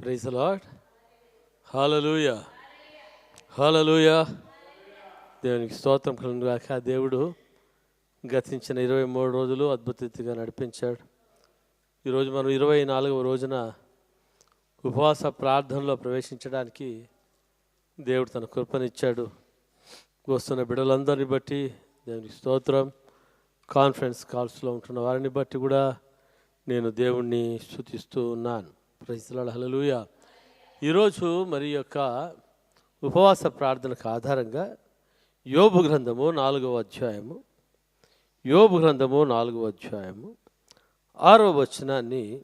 Praise lord hallelujah hallelujah దేవునికి స్తోత్రం కలుగాక దేవుడు గతించిన ఇరవై మూడు రోజులు అద్భుతంగా నడిపించాడు. ఈరోజు మనం ఇరవై నాలుగవ రోజున ఉపవాస ప్రార్థనలో ప్రవేశించడానికి దేవుడు తన కృపనిచ్చాడు. వస్తున్న బిడ్డలందరిని బట్టి దేవునికి స్తోత్రం. కాన్ఫరెన్స్ కాల్స్లో ఉంటున్న వారిని బట్టి కూడా నేను దేవుణ్ణి స్థుతిస్తూ ఉన్నాను. ప్రజలాడు హలలుయ ఈరోజు మరి యొక్క ఉపవాస ప్రార్థనకు ఆధారంగా యోబు గ్రంథము నాలుగవ అధ్యాయము యోబు గ్రంథము నాలుగవ అధ్యాయము ఆరో వచనాన్ని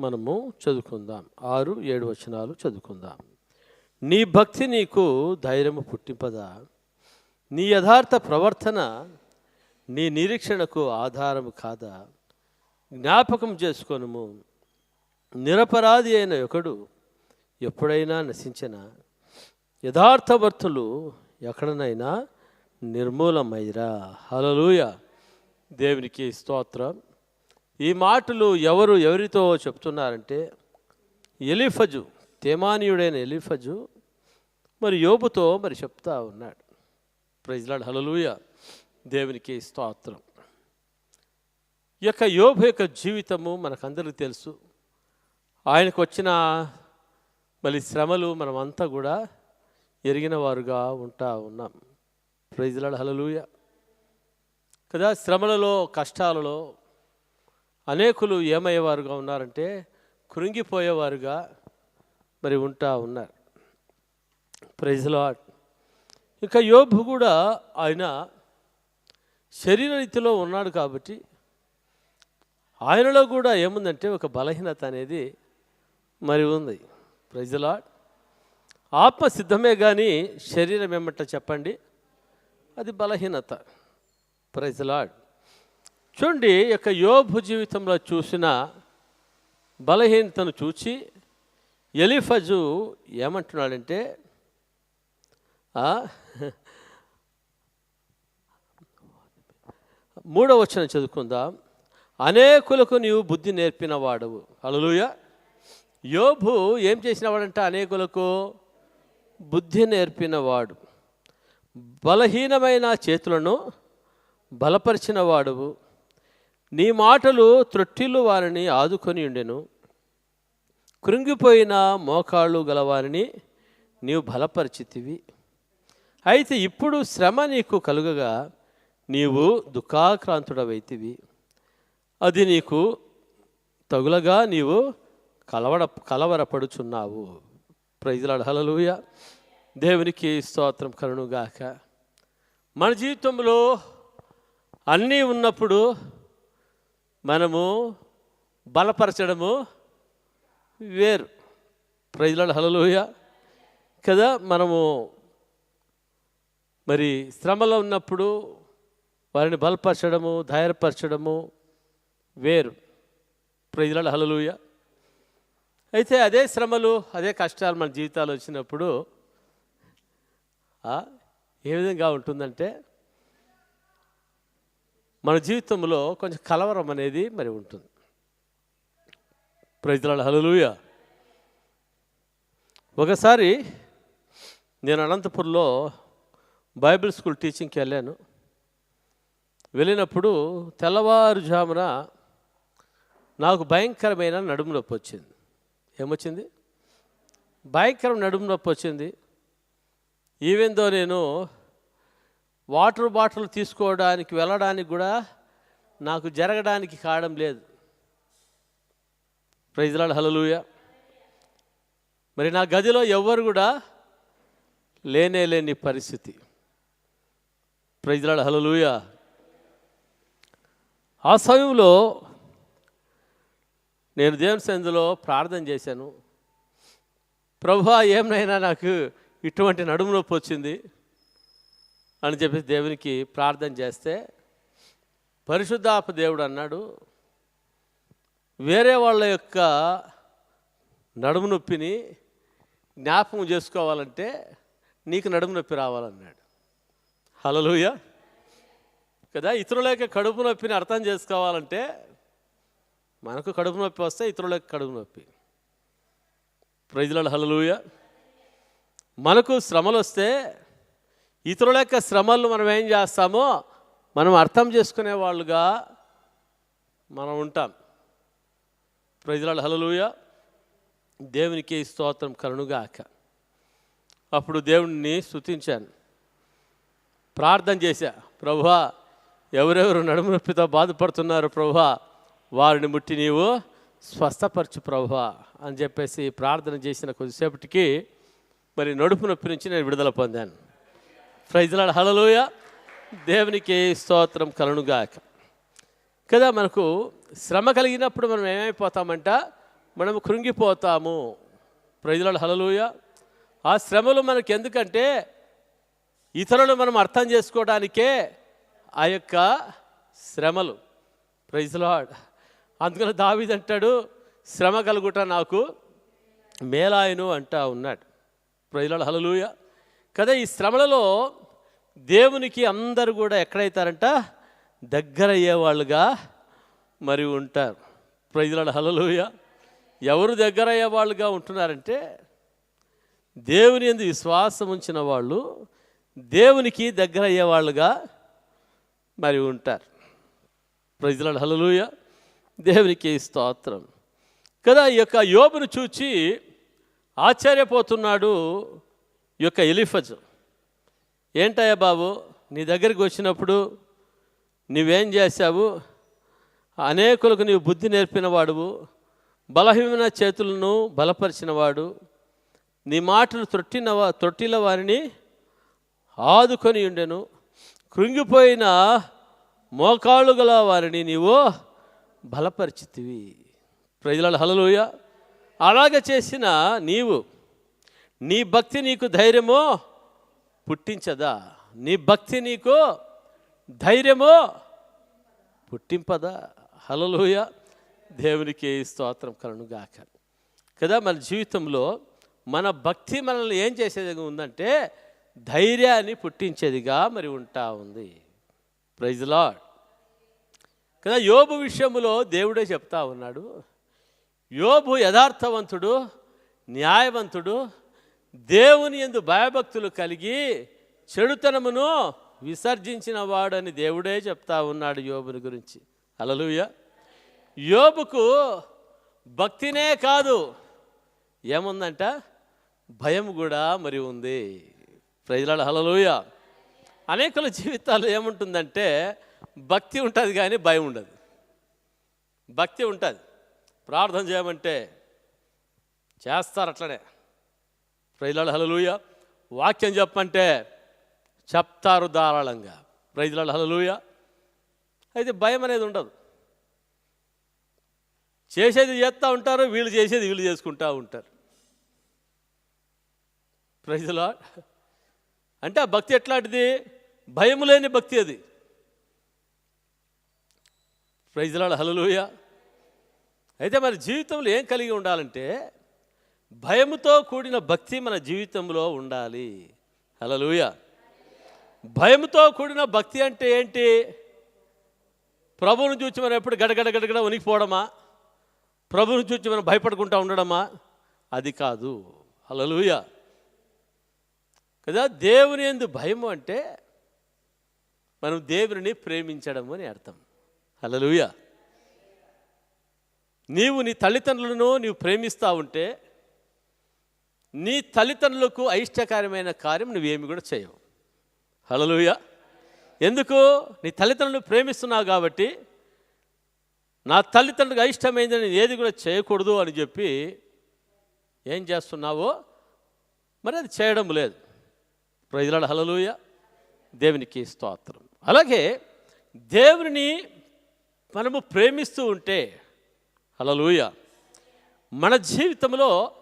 మనము చదువుకుందాం. ఆరు ఏడు వచనాలు చదువుకుందాం. నీ భక్తి నీకు ధైర్యము పుట్టింపదా? నీ యథార్థ ప్రవర్తన నీ నిరీక్షణకు ఆధారము కాదా? జ్ఞాపకం చేసుకొనుము. నిరపరాధి అయిన ఒకడు ఎప్పుడైనా నశించిన యథార్థవర్తులు ఎక్కడనైనా నిర్మూలమైరా హలలుయ దేవునికి స్తోత్రం. ఈ మాటలు ఎవరు ఎవరితో చెప్తున్నారంటే ఎలిఫజు తేమానీయుడైన ఎలిఫజు మరి యోబుతో మరి చెప్తా ఉన్నాడు. ప్రైజ్లాడ్ హలలుయ దేవునికి స్తోత్రం. యొక్క యోబు యొక్క జీవితము మనకందరికీ తెలుసు. ఆయనకు వచ్చిన మళ్ళీ శ్రమలు మనమంతా కూడా ఎరిగిన వారుగా ఉంటా ఉన్నాం. ప్రైజ్లాడు హలలుయ కదా శ్రమలలో కష్టాలలో అనేకులు ఏమయ్యేవారుగా ఉన్నారంటే కృంగిపోయేవారుగా మరి ఉంటా ఉన్నారు. ప్రైజ్లాడ్ ఇంకా యోబు కూడా ఆయన శరీర రీతిలో ఉన్నాడు కాబట్టి ఆయనలో కూడా ఏముందంటే ఒక బలహీనత అనేది మరి ఉంది. ప్రజలాడ్ ఆత్మ సిద్ధమే కానీ శరీరం ఏమంట చెప్పండి? అది బలహీనత. ప్రజలాడ్ చూడండి యొక్క యోభు జీవితంలో చూసిన బలహీనతను చూచి ఎలిఫజు ఏమంటున్నాడంటే మూడవ వచనం చదువుకుందాం. అనేకులకు నీవు బుద్ధి నేర్పిన వాడవు అలలుయ యోబు ఏం చేసినవాడంట? అనేకులకు బుద్ధి నేర్పినవాడు. బలహీనమైన చేతులను బలపరిచినవాడు. నీ మాటలు త్రొట్టిల్లు వారిని ఆదుకొని ఉండెను. కృంగిపోయిన మోకాళ్ళు గలవారిని నీవు బలపరిచితివి. అయితే ఇప్పుడు శ్రమ నీకు కలుగగా నీవు దుఃఖాక్రాంతుడవైతివి. అది నీకు తగులగా నీవు కలవడ కలవరపడుచున్నావు. ప్రజలాడు హలలుయ దేవునికి స్తోత్రం కరుణుగాక మన జీవితంలో అన్నీ ఉన్నప్పుడు మనము బలపరచడము వేరు. ప్రజలాడు హలలుయ కదా మనము మరి శ్రమలో ఉన్నప్పుడు వారిని బలపరచడము ధైర్యపరచడము వేరు. ప్రజల హలలుయ అయితే అదే శ్రమలు అదే కష్టాలు మన జీవితాలు వచ్చినప్పుడు ఏ విధంగా ఉంటుందంటే మన జీవితంలో కొంచెం కలవరం అనేది మరి ఉంటుంది. ప్రజల హలలుయ ఒకసారి నేను అనంతపురంలో బైబిల్ స్కూల్ టీచింగ్కి వెళ్ళాను. వెళ్ళినప్పుడు తెల్లవారుజామున నాకు భయంకరమైన నడుము నొప్పి వచ్చింది. ఏమొచ్చింది? భయంకరం నడుము నొప్పి వచ్చింది. ఈవెందో నేను వాటర్ బాటిల్ తీసుకోవడానికి వెళ్ళడానికి కూడా నాకు జరగడానికి కావడం లేదు. ప్రైజ్లాడ్ హలలుయ మరి నా గదిలో ఎవ్వరు కూడా లేనే లేని పరిస్థితి. ప్రైజ్లాడ్ హలలుయ ఆ సమయంలో నేను దేవుని సందులో ప్రార్థన చేశాను. ప్రభా ఏమైనా నాకు ఇటువంటి నడుము నొప్పి వచ్చింది అని చెప్పేసి దేవునికి ప్రార్థన చేస్తే పరిశుద్ధాప దేవుడు అన్నాడు వేరే వాళ్ళ యొక్క నడుము నొప్పిని జ్ఞాపకం చేసుకోవాలంటే నీకు నడుము నొప్పి రావాలన్నాడు. హలలుయ కదా ఇతరుల యొక్క కడుపు నొప్పిని అర్థం చేసుకోవాలంటే మనకు కడుపు నొప్పి వస్తే ఇతరులకు కడుపు నొప్పి. ప్రజల హలలుయ మనకు శ్రమలు వస్తే ఇతరుల యొక్క శ్రమలు మనం ఏం చేస్తామో మనం అర్థం చేసుకునే వాళ్ళుగా మనం ఉంటాం. ప్రజల హలలుయ దేవునికి స్తోత్రం కరుణుగాక. అప్పుడు దేవుణ్ణి స్థుతించాను ప్రార్థన చేశా. ప్రభా ఎవరెవరు నడుము నొప్పితో బాధపడుతున్నారు ప్రభా? వారిని ముట్టి నీవు స్వస్థపరచు ప్రభు అని చెప్పేసి ప్రార్థన చేసిన కొద్దిసేపటికి మరి నడుపు నొప్పి నుంచి నేను విడుదల పొందాను. ఫ్రైజ్లాడ్ హలలోయ దేవునికి స్తోత్రం కలనుగాక కదా మనకు శ్రమ కలిగినప్పుడు మనం ఏమైపోతామంట? మనం కృంగిపోతాము. ప్రజల హలలుయ ఆ శ్రమలు మనకు ఎందుకంటే ఇతరులను మనం అర్థం చేసుకోవడానికే ఆ యొక్క శ్రమలు. ప్రైజ్లాడ్ అందుకని దావిదంటాడు శ్రమ కలుగుట నాకు మేలాయను అంటా ఉన్నాడు. ప్రజల హలలుయ కదా ఈ శ్రమలలో దేవునికి అందరు కూడా ఎక్కడైతారంట? దగ్గర అయ్యేవాళ్ళుగా మరి ఉంటారు. ప్రజల హలలుయ ఎవరు దగ్గర అయ్యేవాళ్ళుగా ఉంటున్నారంటే దేవుని ఎందు విశ్వాసం ఉంచిన వాళ్ళు దేవునికి దగ్గర అయ్యేవాళ్ళుగా మరి ఉంటారు. ప్రజల హలలుయ దేవునికి స్తోత్రం. కదా ఈ యొక్క యోబును చూచి ఆశ్చర్యపోతున్నాడు ఈ యొక్క ఎలిఫజ్. ఏంటయ్యా బాబు నీ దగ్గరికి వచ్చినప్పుడు నువ్వేం చేశావు? అనేకులకు నీవు బుద్ధి నేర్పినవాడువు బలహీన చేతులను బలపరిచినవాడు నీ మాటలు తొట్టిన తొట్టిల వారిని ఆదుకొని ఉండెను. కృంగిపోయిన మోకాళ్ళు గల వారిని నీవు బలపరిచితివి. ప్రజల హలలోయ అలాగ చేసిన నీవు నీ భక్తి నీకు ధైర్యమో పుట్టించదా? నీ భక్తి నీకు ధైర్యమో పుట్టింపదా? హలలోయ దేవునికి స్తోత్రం కలనుగాక కదా మన జీవితంలో మన భక్తి మనల్ని ఏం చేసేది ఉందంటే ధైర్యాన్ని పుట్టించేదిగా మరి ఉంటా ఉంది. ప్రైజ్ లాడ్ కదా యోబు విషయంలో దేవుడే చెప్తా ఉన్నాడు. యోబు యథార్థవంతుడు న్యాయవంతుడు దేవుని ఎందు భయభక్తులు కలిగి చెడుతనమును విసర్జించిన వాడని దేవుడే చెప్తా ఉన్నాడు యోబుని గురించి. అలలుయ యోబుకు భక్తినే కాదు. ఏముందంట? భయం కూడా మరి ఉంది. ప్రజల హలలుయ అనేకుల జీవితాలు ఏముంటుందంటే భక్తి ఉంటుంది కానీ భయం ఉండదు. భక్తి ఉంటుంది. ప్రార్థన చేయమంటే చేస్తారు అట్లనే. ప్రజల హలలుయ వాక్యం చెప్పంటే చెప్తారు ధారాళంగా. ప్రజల హలలుయ అయితే భయం అనేది ఉండదు. చేసేది చేస్తూ ఉంటారు వీళ్ళు చేసేది వీళ్ళు చేసుకుంటూ ఉంటారు. ప్రజల అంటే ఆ భక్తి ఎట్లాంటిది? భయం లేని భక్తి అది. ప్రైజ్లాడు హలలుయ అయితే మన జీవితంలో ఏం కలిగి ఉండాలంటే భయముతో కూడిన భక్తి మన జీవితంలో ఉండాలి. హలలుయ భయముతో కూడిన భక్తి అంటే ఏంటి? ప్రభువును చూసి మనం ఎప్పుడు గడగడ గడగడ ఉనికిపోవడమా ప్రభువును చూసి మనం భయపడుకుంటా ఉండడమా? అది కాదు. హలలుయ కదా దేవుని ఎందు భయము అంటే మనం దేవుని ప్రేమించడము అని అర్థం. అలలుయ నీవు నీ తల్లిదండ్రులను నీవు ప్రేమిస్తూ ఉంటే నీ తల్లిదండ్రులకు అయిష్టకరమైన కార్యం నువ్వేమి కూడా చేయవు. హలలుయ ఎందుకు? నీ తల్లిదండ్రులను ప్రేమిస్తున్నావు కాబట్టి నా తల్లిదండ్రులకు అయిష్టమైందని నేను ఏది కూడా చేయకూడదు అని చెప్పి ఏం చేస్తున్నావో మరి అది చేయడం లేదు. ప్రజల హలలుయ దేవునికి స్తోత్రం. అలాగే దేవుని మనము ప్రేమిస్తూ ఉంటే హలలుయ మన జీవితంలో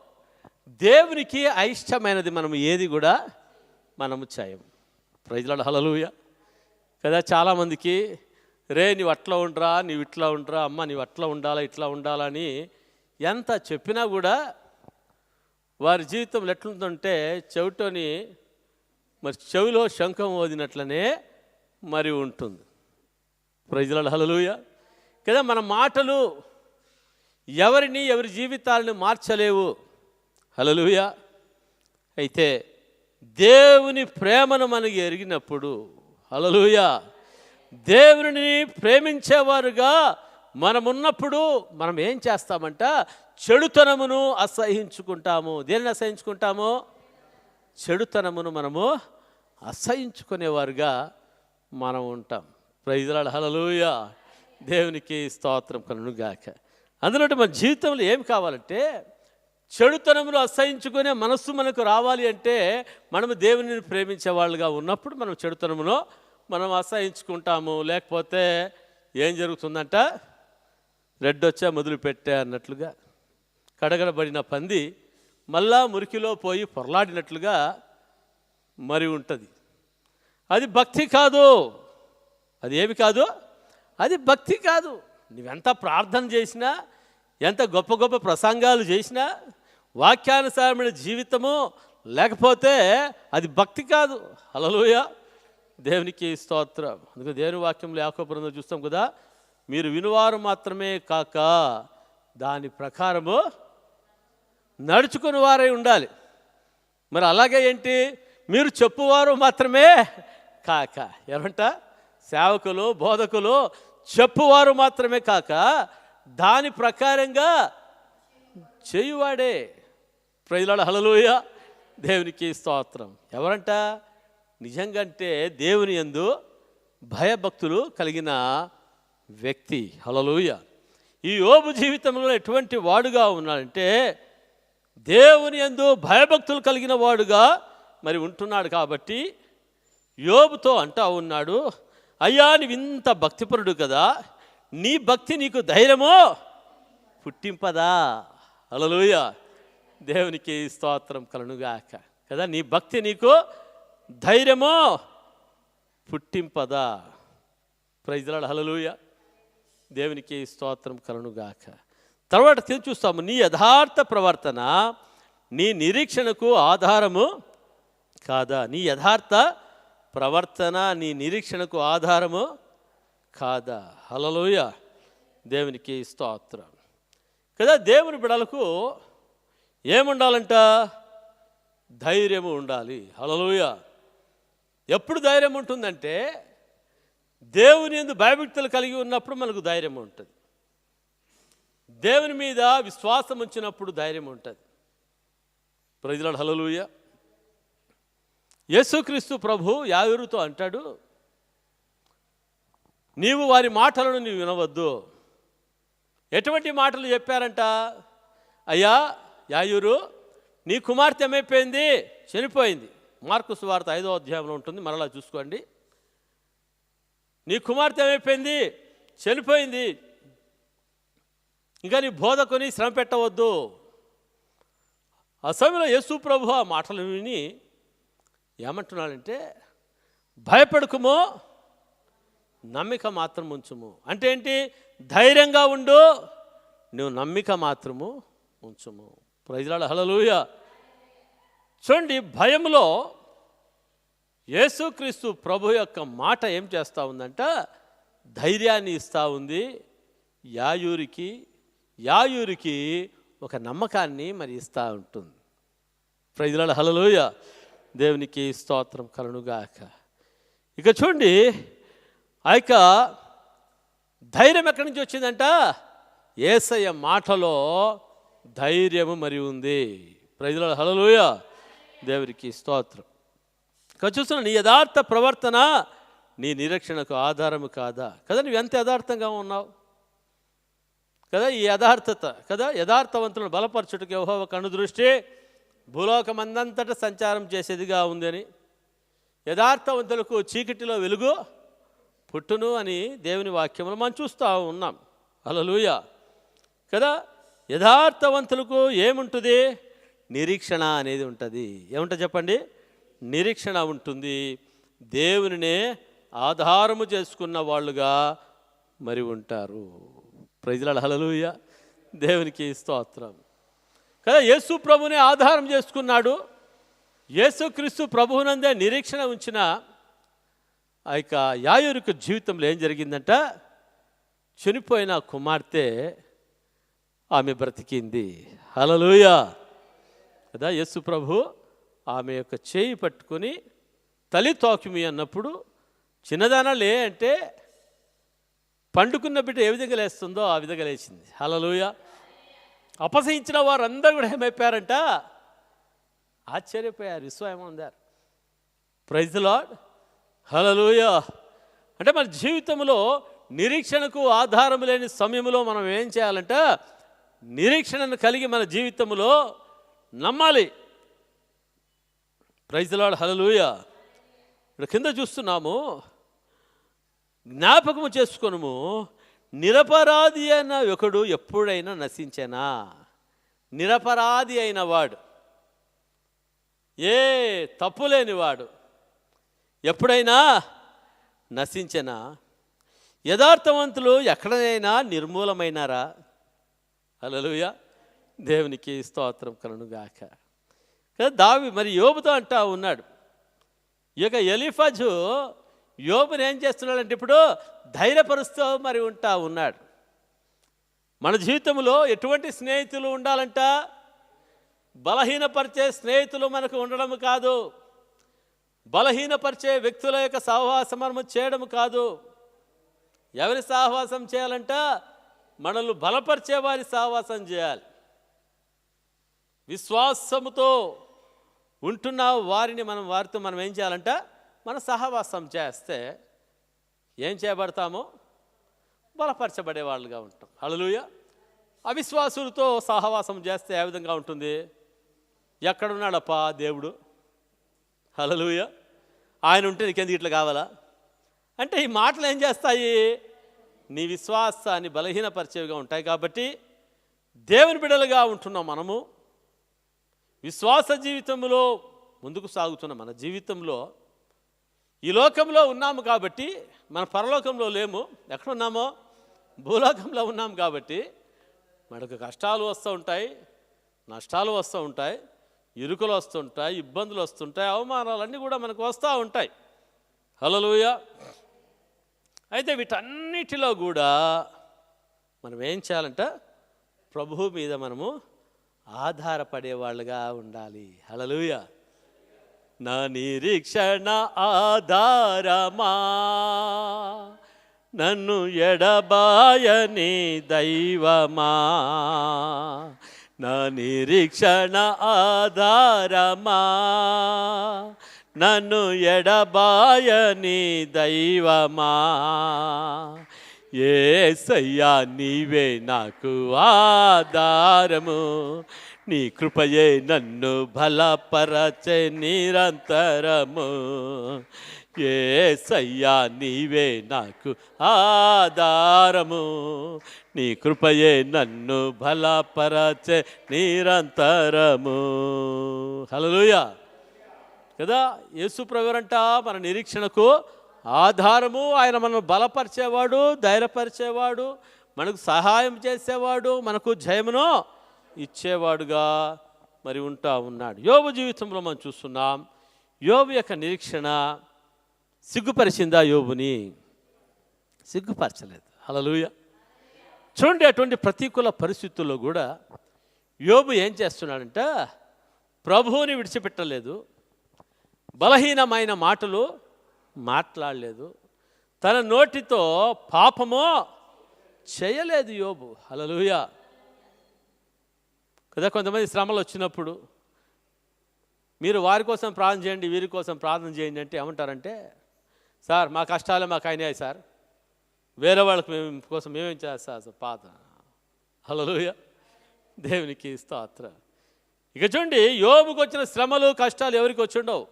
దేవునికి అయిష్టమైనది మనం ఏది కూడా మనము చేయము. ప్రజల హలలుయ కదా చాలామందికి రే నీవు అట్లా ఉండరా నీవు ఇట్లా ఉండరా అమ్మ నీవు అట్లా ఉండాలా ఇట్లా ఉండాలని ఎంత చెప్పినా కూడా వారి జీవితంలో ఎట్లుందంటే చెవిటోని మరి చెవిలో శంఖం ఓదినట్లనే మరి ఉంటుంది. ప్రజల హలలుయ కదా మన మాటలు ఎవరిని ఎవరి జీవితాలను మార్చలేవు. హలలుయ అయితే దేవుని ప్రేమను మనకి ఎరిగినప్పుడు హలలుయ దేవుని ప్రేమించేవారుగా మనమున్నప్పుడు మనం ఏం చేస్తామంట? చెడుతనమును అసహించుకుంటాము. దేనిని అసహించుకుంటాము? చెడుతనమును మనము అసహించుకునేవారుగా మనం ఉంటాం. ప్రైజలాడు హలలుయా దేవునికి స్తోత్రం కనుగాక అందులో మన జీవితంలో ఏం కావాలంటే చెడుతనములు అసహించుకునే మనస్సు మనకు రావాలి అంటే మనము దేవుని ప్రేమించే వాళ్ళుగా ఉన్నప్పుడు మనం చెడుతనమును మనం అసహించుకుంటాము. లేకపోతే ఏం జరుగుతుందంట? రెడ్ వచ్చా మొదలు పెట్టా అన్నట్లుగా కడగడబడిన పంది మళ్ళా మురికిలో పోయి పొరలాడినట్లుగా మరి ఉంటుంది. అది భక్తి కాదు. అది ఏమి కాదు? అది భక్తి కాదు. నువ్వెంత ప్రార్థన చేసినా ఎంత గొప్ప గొప్ప ప్రసంగాలు చేసినా వాక్యానుసారమైన జీవితము లేకపోతే అది భక్తి కాదు. అలలోయ దేవునికి స్తోత్రం. అందుకే దేవుని వాక్యంలో యాకోపురంలో చూస్తాం కదా మీరు వినువారు మాత్రమే కాక దాని ప్రకారము నడుచుకుని వారై ఉండాలి. మరి అలాగే ఏంటి? మీరు చెప్పువారు మాత్రమే కాక. ఏమంట సేవకులు బోధకులు చెప్పువారు మాత్రమే కాక దాని ప్రకారంగా చేయువాడే. ప్రజలాడ హలలోయ దేవునికి స్తోత్రం. ఎవరంట? నిజంగా అంటే దేవుని యందు భయభక్తులు కలిగిన వ్యక్తి. హలలోయ ఈ యోబు జీవితంలో ఎటువంటి వాడుగా ఉన్నాడంటే దేవుని యందు భయభక్తులు కలిగిన వాడుగా మరి ఉంటున్నాడు కాబట్టి యోబుతో అంటా ఉన్నాడు అయ్యా నీవు ఇంత భక్తిపరుడు కదా నీ భక్తి నీకు ధైర్యమో? పుట్టింపదా? అలలోయ దేవునికి స్తోత్రం కలనుగాక కదా నీ భక్తి నీకు ధైర్యమో? పుట్టింపదా? ప్రైజ్లాడు హలలుయ దేవునికి స్తోత్రం కలనుగాక తర్వాత తిరిగి చూస్తాము? నీ యథార్థ ప్రవర్తన నీ నిరీక్షణకు ఆధారము కాదా? నీ యథార్థ ప్రవర్తన నీ నిరీక్షణకు ఆధారము కాదా? హలలోయ దేవునికి స్తోత్రం. కదా దేవుని బిడలకు ఏముండాలంట? ధైర్యము ఉండాలి. హలలోయ ఎప్పుడు ధైర్యం ఉంటుందంటే దేవుని ఎందు భయభక్తులు కలిగి ఉన్నప్పుడు మనకు ధైర్యం ఉంటుంది. దేవుని మీద విశ్వాసం వచ్చినప్పుడు ధైర్యం ఉంటుంది. ప్రజల హలలుయ యేసుక్రీస్తు ప్రభు యాయూరుతో అంటాడు నీవు వారి మాటలను నీవు వినవద్దు. ఎటువంటి మాటలు చెప్పారంట? అయ్యా యాయూరు నీ కుమార్తె ఏమైపోయింది? చనిపోయింది. మార్కు సువార్త ఐదో అధ్యాయంలో ఉంటుంది మరలా చూసుకోండి. నీ కుమార్తె ఏమైపోయింది? చనిపోయింది. ఇంకా నీ బోధకుని శ్రమ పెట్టవద్దు ఆ సమయంలో యేసు ప్రభు ఆ మాటలు విని ఏమంటున్నాడంటే భయపడకుమో నమ్మిక మాత్రం ఉంచుము. అంటే ఏంటి? ధైర్యంగా ఉండు నువ్వు నమ్మిక మాత్రము ఉంచుము. ప్రజలాడ హలలుయ చూడండి భయంలో యేసుక్రీస్తు ప్రభు యొక్క మాట ఏం చేస్తూ ఉందంట? ధైర్యాన్ని ఇస్తూ ఉంది. యాయూరికి యాయూరికి ఒక నమ్మకాన్ని మరి ఇస్తూ ఉంటుంది. ప్రజలాడ హలలుయ దేవునికి స్తోత్రం కలనుగాక. ఇక చూడండి ఆ యొక్క ధైర్యం ఎక్కడి నుంచి వచ్చిందంట? ఏసయ్య మాటలో ధైర్యము మరి ఉంది. ప్రజల హలలోయ దేవునికి స్తోత్రం. ఇక్కడ చూస్తున్నా నీ యథార్థ ప్రవర్తన నీ నిరీక్షణకు ఆధారము కాదా? కదా నువ్వు ఎంత యథార్థంగా ఉన్నావు? కదా ఈ యథార్థత కదా యథార్థవంతులను బలపరచుటకు యహోవ కను దృష్టి భూలోకమందంతట సంచారం చేసేదిగా ఉందని యథార్థవంతులకు చీకటిలో వెలుగు పుట్టును అని దేవుని వాక్యములు మనం చూస్తూ ఉన్నాం. అలలుయ కదా యథార్థవంతులకు ఏముంటుంది? నిరీక్షణ అనేది ఉంటుంది. ఏముంటుంది చెప్పండి? నిరీక్షణ ఉంటుంది. దేవునినే ఆధారము చేసుకున్న వాళ్ళుగా మరి ఉంటారు. ప్రజల హలలుయ దేవునికి స్తోత్రం. కదా యేసు ప్రభుని ఆధారం చేసుకున్నాడు. యేసుక్రీస్తు ప్రభువునందే నిరీక్షణ ఉంచిన ఆ యొక్క యాయూరుకు జీవితంలో ఏం జరిగిందంట? చనిపోయిన కుమార్తె ఆమె బ్రతికింది. హలలోయ కదా యేసు ప్రభు ఆమె యొక్క చేయి పట్టుకొని తల్లి తోకిమి అన్నప్పుడు చిన్నదానా లే అంటే పండుకున్న బిడ్డ ఏ విధంగా లేస్తుందో ఆ విధంగా లేచింది. హలలుయ అపసహించిన వారందరూ కూడా ఏమైపోయారంట? ఆశ్చర్యపోయారు విశ్వాసం ప్రైజ్ లాడ్ హలలుయ అంటే మన జీవితంలో నిరీక్షణకు ఆధారం లేని సమయంలో మనం ఏం చేయాలంట? నిరీక్షణను కలిగి మన జీవితంలో నమ్మాలి. ప్రైజ్ లాడ్ హలలుయ ఇక్కడ కింద చూస్తున్నాము. జ్ఞాపకము చేసుకొనుము. నిరపరాధి అయిన ఒకడు ఎప్పుడైనా నశించెనా? నిరపరాధి అయిన వాడు. ఏ తప్పు లేనివాడు ఎప్పుడైనా నశించెనా? యథార్థవంతులు ఎక్కడైనా నిర్మూలమైనారా? అలలుయ దేవునికి స్తోత్రం కలనుగాక దావి మరి యోబుతో అంటా ఉన్నాడు. ఇక ఎలిఫజు యోబుని ఏం చేస్తున్నాడంటే ఇప్పుడు ధైర్యపరుస్తూ మరి ఉంటా ఉన్నాడు. మన జీవితంలో ఎటువంటి స్నేహితులు ఉండాలంట? బలహీనపరిచే స్నేహితులు మనకు ఉండడం కాదు. బలహీనపరిచే వ్యక్తుల యొక్క సహవాసం మనము చేయడం కాదు. ఎవరి సహవాసం చేయాలంట? మనల్ని బలపరిచే వారి సహవాసం చేయాలి. విశ్వాసముతో ఉంటున్న వారిని మనం వారితో మనం ఏం చేయాలంట? మన సహవాసం చేస్తే ఏం చేయబడతామో బలపరచబడే వాళ్ళుగా ఉంటాం. అలలుయ అవిశ్వాసులతో సహవాసం చేస్తే ఏ విధంగా ఉంటుంది? ఎక్కడున్నాడప్పా దేవుడు? హలలుయ ఆయన ఉంటే నీకెందుకు ఇట్లా కావాలా? అంటే ఈ మాటలు ఏం చేస్తాయి? నీ విశ్వాసాన్ని బలహీనపరిచేవిగా ఉంటాయి కాబట్టి దేవుని బిడలుగా ఉంటున్నాం మనము. విశ్వాస జీవితంలో ముందుకు సాగుతున్న మన జీవితంలో ఈ లోకంలో ఉన్నాము కాబట్టి మన పరలోకంలో లేము. ఎక్కడ ఉన్నామో? భూలోకంలో ఉన్నాము కాబట్టి మనకు కష్టాలు వస్తూ ఉంటాయి నష్టాలు వస్తూ ఉంటాయి ఇరుకులు వస్తుంటాయి ఇబ్బందులు వస్తుంటాయి అవమానాలన్నీ కూడా మనకు వస్తూ ఉంటాయి. హలోయ అయితే వీటన్నిటిలో కూడా మనం ఏం చేయాలంట ప్రభువు మీద మనము ఆధారపడే వాళ్ళుగా ఉండాలి. హలలుయా నా నిరీక్షణ ఆధారమా? నన్ను ఎడబాయని దైవమా? నా నిరీక్షణ ఆధారమా? నన్ను ఎడబాయని దైవమా? ఏసయ్యా నీవే నాకు ఆధారము. నీ కృపయే నన్ను బలపరచే నిరంతరము. ఏ సయ్యా నీవే నాకు ఆధారము. నీ కృపయే నన్ను బలపరచే నిరంతరము. హలలుయా కదా ఏసుప్రభురంట మన నిరీక్షణకు ఆధారము. ఆయన మనం బలపరిచేవాడు ధైర్యపరిచేవాడు మనకు సహాయం చేసేవాడు మనకు జయమును ఇచ్చేవాడుగా మరి ఉంటా ఉన్నాడు. యోబు జీవితంలో మనం చూస్తున్నాం యోబు యొక్క నిరీక్షణ సిగ్గుపరిచిందా యోబుని? సిగ్గుపరచలేదు. హల్లెలూయ. చూడండి అటువంటి ప్రతికూల పరిస్థితుల్లో కూడా యోబు ఏం చేస్తున్నాడంట ప్రభువుని విడిచిపెట్టలేదు బలహీనమైన మాటలు మాట్లాడలేదు తన నోటితో పాపమో చేయలేదు యోబు. హలలుయా లేదా కొంతమంది శ్రమలు వచ్చినప్పుడు మీరు వారి కోసం ప్రార్థన చేయండి వీరి కోసం ప్రార్థన చేయండి అంటే ఏమంటారంటే సార్ మా కష్టాలే మాకు అయినాయి సార్. వేరే వాళ్ళకి మేము కోసం మేమేం చేస్తాం సార్? పాత. హలోయ దేవునికి స్తోత్ర. ఇక చూడండి యోబుకు వచ్చిన శ్రమలు కష్టాలు ఎవరికి వచ్చిండవు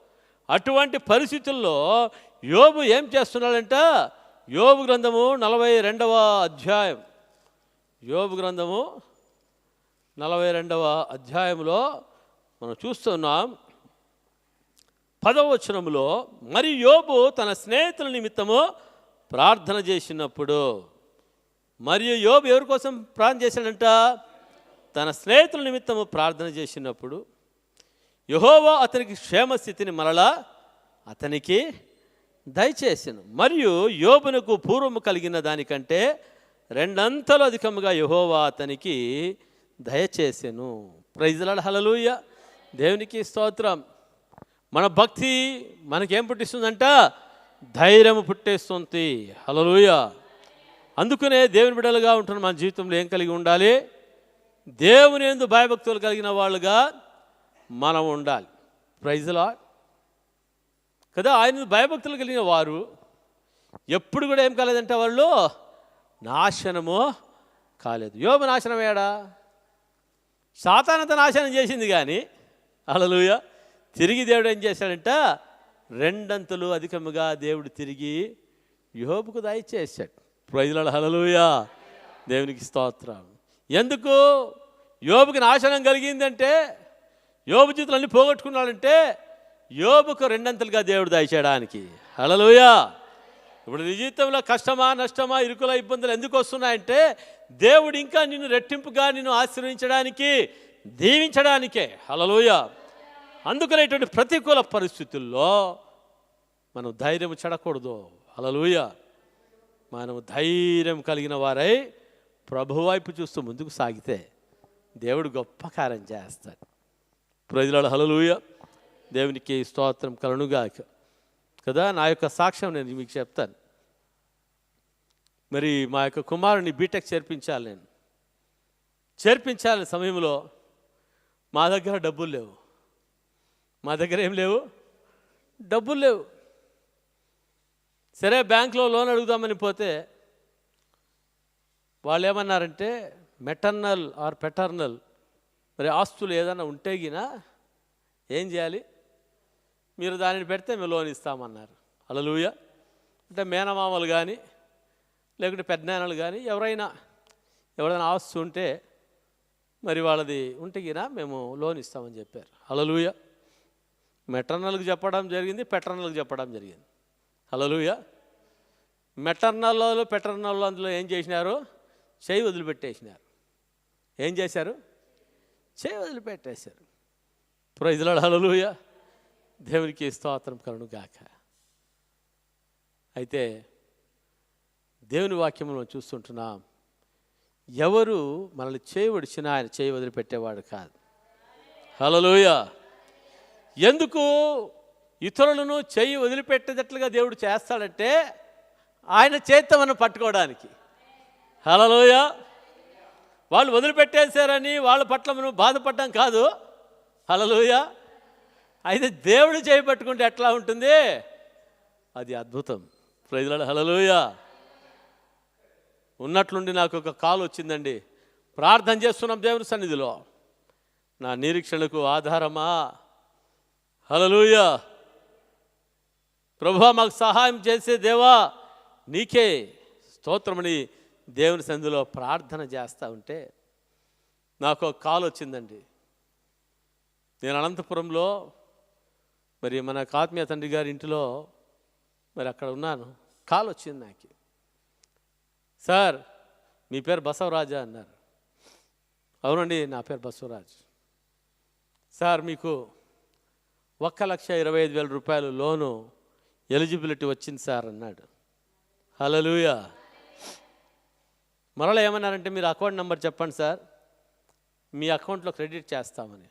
అటువంటి పరిస్థితుల్లో యోబు ఏం చేస్తున్నాడంట? యోబు గ్రంథము నలభై రెండవ అధ్యాయం. యోబు గ్రంథము నలభై రెండవ అధ్యాయంలో మనం చూస్తున్నాం పదవచనములో మరి యోబు తన స్నేహితుల నిమిత్తము ప్రార్థన చేసినప్పుడు మరియు యోబు ఎవరి కోసం ప్రార్థన చేశాడంట? తన స్నేహితుల నిమిత్తము ప్రార్థన చేసినప్పుడు. యహోవో అతనికి క్షేమస్థితిని మరలా అతనికి దయచేసెను. మరియు యోబునకు పూర్వము కలిగిన దానికంటే రెండంతలు అధికముగా యహోవా అతనికి దయచేసెను. ప్రైజలాడ హలలుయ దేవునికి స్తోత్రం. మన భక్తి మనకేం పుట్టిస్తుందంట? ధైర్యం పుట్టేస్తుంది. హలలుయ అందుకనే దేవుని బిడ్డలుగా ఉంటున్న మన జీవితంలో ఏం కలిగి ఉండాలి? దేవుని ఎందు భయభక్తులు కలిగిన వాళ్ళుగా మనం ఉండాలి. ప్రైజ్లా కదా ఆయన భయభక్తులు కలిగిన వారు ఎప్పుడు కూడా ఏం కాలేదంటే వాళ్ళు? నాశనము కాలేదు. యోగ నాశనం ఏడా సాతానంత నాశనం చేసింది కానీ అలలుయ తిరిగి దేవుడు ఏం చేశాడంట? రెండంతలు అధికముగా దేవుడు తిరిగి యోబుకు దయచేశాడు ప్రజల హలలుయ దేవునికి స్తోత్రం. ఎందుకు? యోబుకి నాశనం కలిగిందంటే యోబు జీతులన్నీ పోగొట్టుకున్నాడంటే యోబుకు రెండంతలుగా దేవుడు దయచేయడానికి హలలుయా ఇప్పుడు నీ జీవితంలో కష్టమా నష్టమా ఇరుకుల ఇబ్బందులు ఎందుకు వస్తున్నాయంటే దేవుడు ఇంకా నిన్ను రెట్టింపుగా నిన్ను ఆశీర్వదించడానికి దీవించడానికే. హలలోయ అందుకనేటువంటి ప్రతికూల పరిస్థితుల్లో మనం ధైర్యం చెడకూడదు. హలలోయ మనం ధైర్యం కలిగిన వారై ప్రభు వైపు చూస్తూ ముందుకు సాగితే దేవుడు గొప్ప కార్యం చేస్తాడు. ప్రజల హలలుయ దేవునికి స్తోత్రం కలనుగాక కదా? నా యొక్క సాక్ష్యం నేను మీకు చెప్తాను. మరి మా యొక్క కుమారుని బీటెక్ చేర్పించాలి నేను. చేర్పించాలని సమయంలో మా దగ్గర డబ్బులు లేవు. మా దగ్గర ఏం లేవు? డబ్బులు లేవు. సరే బ్యాంక్లో లోన్ అడుగుదామని పోతే వాళ్ళు ఏమన్నారంటే మెటర్నల్ ఆర్ పెటర్నల్. మరి ఆస్తులు ఏదైనా ఉంటే గినా ఏం చేయాలి? మీరు దానిని పెడితే మేము లోన్ ఇస్తామన్నారు. అలలుయ అంటే మేనమామలు కానీ లేకుంటే పెద్దనాన్నలు కానీ ఎవరైనా ఎవరైనా ఆస్తి ఉంటే మరి వాళ్ళది ఉంటే మేము లోన్ ఇస్తామని చెప్పారు. అలలుయ మెటర్నల్కి చెప్పడం జరిగింది పెటర్నల్కి చెప్పడం జరిగింది. అలలుయ మెటర్నల్లో పెటర్నల్లో అందులో ఏం చేసినారు? చేయి వదిలిపెట్టేసినారు. ఏం చేశారు? చేయి వదిలిపెట్టేశారు. ప్రైజ్లాడు అలలుయా దేవునికి స్తోత్రం కరుణు గాక. అయితే దేవుని వాక్యం మనం చూస్తుంటున్నాం ఎవరు మనల్ని చేయవడిచినా ఆయన చేయి వదిలిపెట్టేవాడు కాదు. హలోయ ఎందుకు ఇతరులను చేయి వదిలిపెట్టేటట్లుగా దేవుడు చేస్తాడంటే ఆయన చేత మనం పట్టుకోవడానికి. హలోయ వాళ్ళు వదిలిపెట్టేశారని వాళ్ళ పట్ల మనం బాధపడ్డం కాదు. హలోయ అయితే దేవుడు చేయబట్టుకుంటే ఎట్లా ఉంటుంది? అది అద్భుతం. ప్రజల హలలోయ ఉన్నట్లుండి నాకు ఒక కాల్ వచ్చిందండి. ప్రార్థన చేస్తున్నాం దేవుని సన్నిధిలో. నా నిరీక్షణకు ఆధారమా? హలలుయ ప్రభా మాకు సహాయం చేసే దేవా నీకే స్తోత్రమని దేవుని సన్నిధిలో ప్రార్థన చేస్తూ ఉంటే నాకు ఒక కాల్ వచ్చిందండి. నేను అనంతపురంలో మరి మన ఆత్మీయ తండ్రి గారి ఇంటిలో మరి అక్కడ ఉన్నాను. కాల్ వచ్చింది నాకు. సార్ మీ పేరు బసవరాజా అన్నారు. అవునండి నా పేరు బసవరాజ్. సార్ మీకు ఒక్క లక్ష ఇరవై ఐదు వేల రూపాయలు లోను ఎలిజిబిలిటీ వచ్చింది సార్ అన్నాడు. హలలుయా మరలా ఏమన్నారంటే మీరు అకౌంట్ నెంబర్ చెప్పండి సార్. మీ అకౌంట్లో క్రెడిట్ చేస్తామని.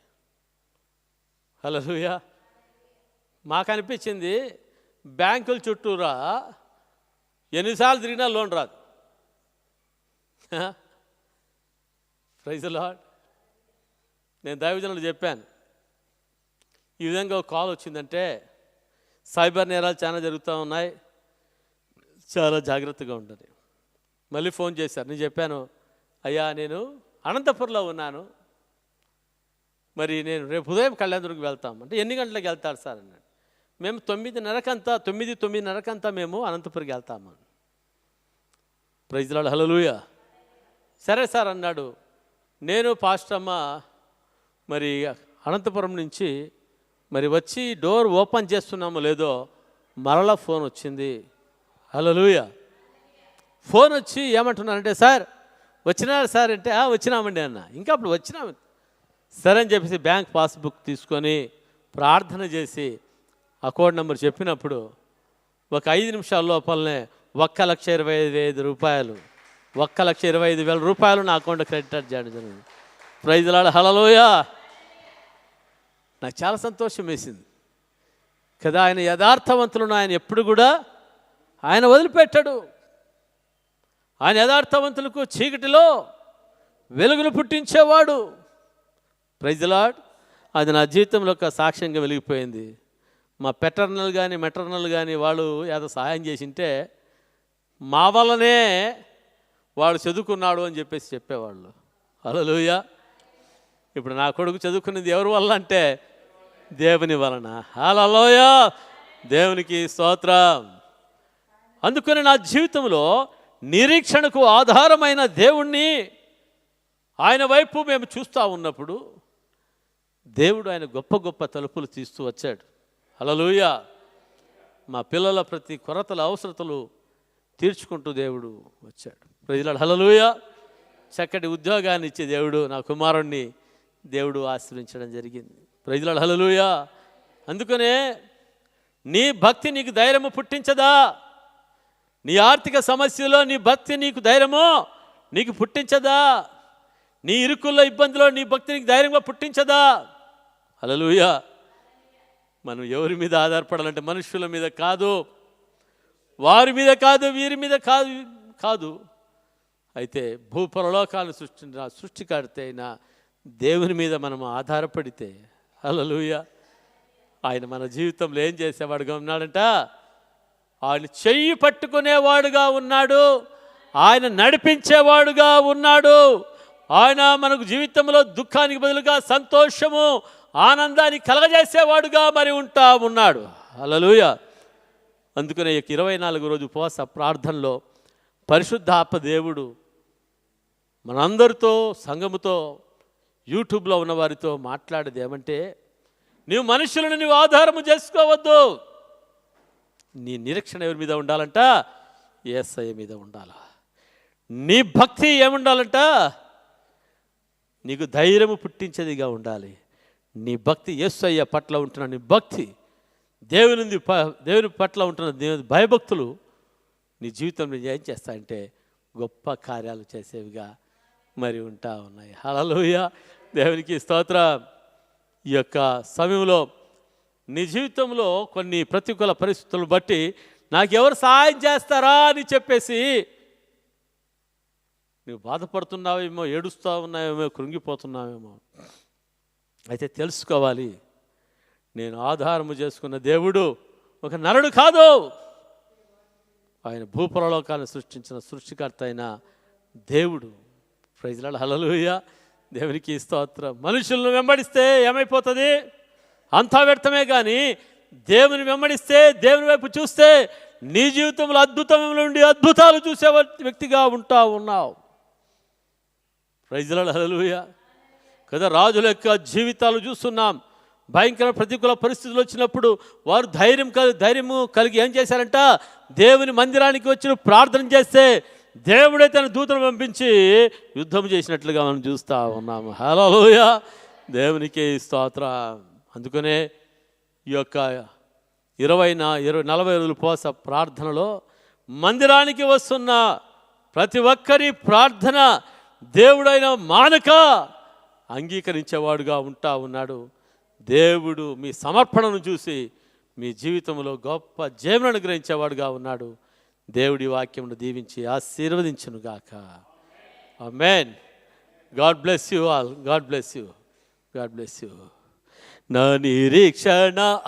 హలలుయ మాకు అనిపించింది బ్యాంకుల చుట్టూరా ఎన్నిసార్లు తిరిగినా లోన్ రాదు. ప్రైజ్ లాడ్ నేను దైవజనులు చెప్పాను ఈ విధంగా ఒక కాల్ వచ్చిందంటే సైబర్ నేరాలు చాలా జరుగుతూ ఉన్నాయి చాలా జాగ్రత్తగా ఉండాలి మళ్ళీ ఫోన్ చేశారు నేను చెప్పాను అయ్యా నేను అనంతపురంలో ఉన్నాను మరి నేను రేపు ఉదయం కళ్యాణదుర్గం వెళ్తాం. అంటే ఎన్ని గంటలకు వెళ్తారు సార్ అన్నాడు. మేము తొమ్మిదిన్నరకంతా తొమ్మిది తొమ్మిదిన్నరకంతా మేము అనంతపురికి వెళ్తాము. ప్రైజ్లాడు హలలుయ సరే సార్ అన్నాడు నేను పాస్టమ్మ మరి అనంతపురం నుంచి మరి వచ్చి డోర్ ఓపెన్ చేస్తున్నామో లేదో మరలా ఫోన్ వచ్చింది. హలలుయ ఫోన్ వచ్చి ఏమంటున్నానంటే సార్ వచ్చినారు సార్? అంటే వచ్చినామండి అన్న. ఇంకా అప్పుడు వచ్చినాము. సరే అని చెప్పేసి బ్యాంక్ పాస్బుక్ తీసుకొని ప్రార్థన చేసి అకౌంట్ నెంబర్ చెప్పినప్పుడు ఒక ఐదు నిమిషాల లోపలనే ఒక్క లక్ష ఇరవై ఐదు ఐదు రూపాయలు ఒక్క లక్ష ఇరవై ఐదు వేల రూపాయలు నా అకౌంట్ క్రెడిట్ చేయడం జరిగింది. ప్రైజ్ లాడ హలలోయ నాకు చాలా సంతోషం వేసింది. కదా ఆయన యథార్థవంతులను ఆయన ఎప్పుడు కూడా ఆయన వదిలిపెట్టాడు. ఆయన యథార్థవంతులకు చీకటిలో వెలుగును పుట్టించేవాడు. ప్రైజ్లాడ్ అది నా జీవితంలో ఒక సాక్ష్యంగా వెలిగిపోయింది. మా పెటర్నల్ కానీ మెటర్నల్ కానీ వాళ్ళు ఏదో సహాయం చేసింటే మా వల్లనే వాడు చదువుకున్నాడు అని చెప్పేసి చెప్పేవాళ్ళు. హలోయ ఇప్పుడు నా కొడుకు చదువుకున్నది ఎవరి వల్ల అంటే దేవుని వలన. అలలోయ దేవునికి స్తోత్రం. అందుకని నా జీవితంలో నిరీక్షణకు ఆధారమైన దేవుణ్ణి ఆయన వైపు మేము చూస్తూ ఉన్నప్పుడు దేవుడు ఆయన గొప్ప గొప్ప తలుపులు తీస్తూ వచ్చాడు. హలలుయ మా పిల్లల ప్రతి కొరతల అవసరతలు తీర్చుకుంటూ దేవుడు వచ్చాడు. ప్రజలాడు హలలుయ చక్కటి ఉద్యోగాన్ని ఇచ్చే దేవుడు నా కుమారుణ్ణి దేవుడు ఆశ్రయించడం జరిగింది. ప్రజలాడు హలలుయ అందుకనే నీ భక్తి నీకు ధైర్యము పుట్టించదా? నీ ఆర్థిక సమస్యలో నీ భక్తి నీకు ధైర్యము నీకు పుట్టించదా? నీ ఇరుకుల్లో ఇబ్బందిలో నీ భక్తి నీకు ధైర్యంగా పుట్టించదా? హలలుయా మనం ఎవరి మీద ఆధారపడాలంటే మనుషుల మీద కాదు. వారి మీద కాదు వీరి మీద కాదు కాదు. అయితే భూపరలోకాలను సృష్టించిన సృష్టికర్త అయిన దేవుని మీద మనం ఆధారపడితే అలలుయ ఆయన మన జీవితంలో ఏం చేసేవాడుగా ఉన్నాడంట? ఆయన చెయ్యి పట్టుకునేవాడుగా ఉన్నాడు. ఆయన నడిపించేవాడుగా ఉన్నాడు. ఆయన మనకు జీవితంలో దుఃఖానికి బదులుగా సంతోషము ఆనందాన్ని కలగజేసేవాడుగా మరి ఉంటా ఉన్నాడు. అలలుయ అందుకనే ఈ ఇరవై నాలుగు రోజు ఉపవాస ప్రార్థనలో పరిశుద్ధాత్మ దేవుడు మనందరితో సంఘముతో యూట్యూబ్లో ఉన్నవారితో మాట్లాడేది ఏమంటే నీవు మనుషులను నీవు ఆధారము చేసుకోవద్దు. నీ నిరీక్షణ ఎవరి మీద ఉండాలంట? ఏసఐ మీద ఉండాల. నీ భక్తి ఏముండాలంట? నీకు ధైర్యము పుట్టించేదిగా ఉండాలి. నీ భక్తి యేసయ్య పట్ల ఉంటున్న నీ భక్తి దేవుని ప దేవుని పట్ల ఉంటున్న దేవుని భయభక్తులు నీ జీవితంలో ఏం చేస్తాయంటే గొప్ప కార్యాలు చేసేవిగా మరి ఉంటా ఉన్నాయి. హలలోయ దేవునికి స్తోత్ర. ఈ యొక్క సమయంలో నీ జీవితంలో కొన్ని ప్రతికూల పరిస్థితులను బట్టి నాకెవరు సహాయం చేస్తారా అని చెప్పేసి నువ్వు బాధపడుతున్నావేమో ఏడుస్తూ ఉన్నావేమో కృంగిపోతున్నావేమో. అయితే తెలుసుకోవాలి. నేను ఆధారము చేసుకున్న దేవుడు ఒక నరుడు కాదు. ఆయన భూపరలోకాన్ని సృష్టించిన సృష్టికర్త అయిన దేవుడు. ప్రైజ్లాడు హలలుయ దేవునికి స్తోత్రం. మనుషులను వెంబడిస్తే ఏమైపోతుంది? అంతా వ్యర్థమే కానీ దేవుని వెంబడిస్తే దేవుని వైపు చూస్తే నీ జీవితంలో అద్భుతమైన నుండి అద్భుతాలు చూసే వ్యక్తిగా ఉంటా ఉన్నావు ప్రైజ్లాడు హలలుయ కదా రాజుల యొక్క జీవితాలు చూస్తున్నాం. భయంకర ప్రతికూల పరిస్థితులు వచ్చినప్పుడు వారు ధైర్యం కలి ధైర్యము కలిగి ఏం చేశారంట? దేవుని మందిరానికి వచ్చి ప్రార్థన చేస్తే దేవుడే తన దూతను పంపించి యుద్ధం చేసినట్లుగా మనం చూస్తూ ఉన్నాము హలోయ దేవునికి స్తోత్ర. అందుకనే ఈ యొక్క ఇరవై నా ఇరవై నలభై రోజుల పోస ప్రార్థనలో మందిరానికి వస్తున్న ప్రతి ఒక్కరి ప్రార్థన దేవుడైన మానక అంగీకరించేవాడుగా ఉంటా ఉన్నాడు. దేవుడు మీ సమర్పణను చూసి మీ జీవితంలో గొప్ప జయమును అనుగ్రహించేవాడుగా ఉన్నాడు. దేవుడి వాక్యమును దీవించి ఆశీర్వదించునుగాక గాక. God bless you all God bless you God bless you నా నిరీక్షణ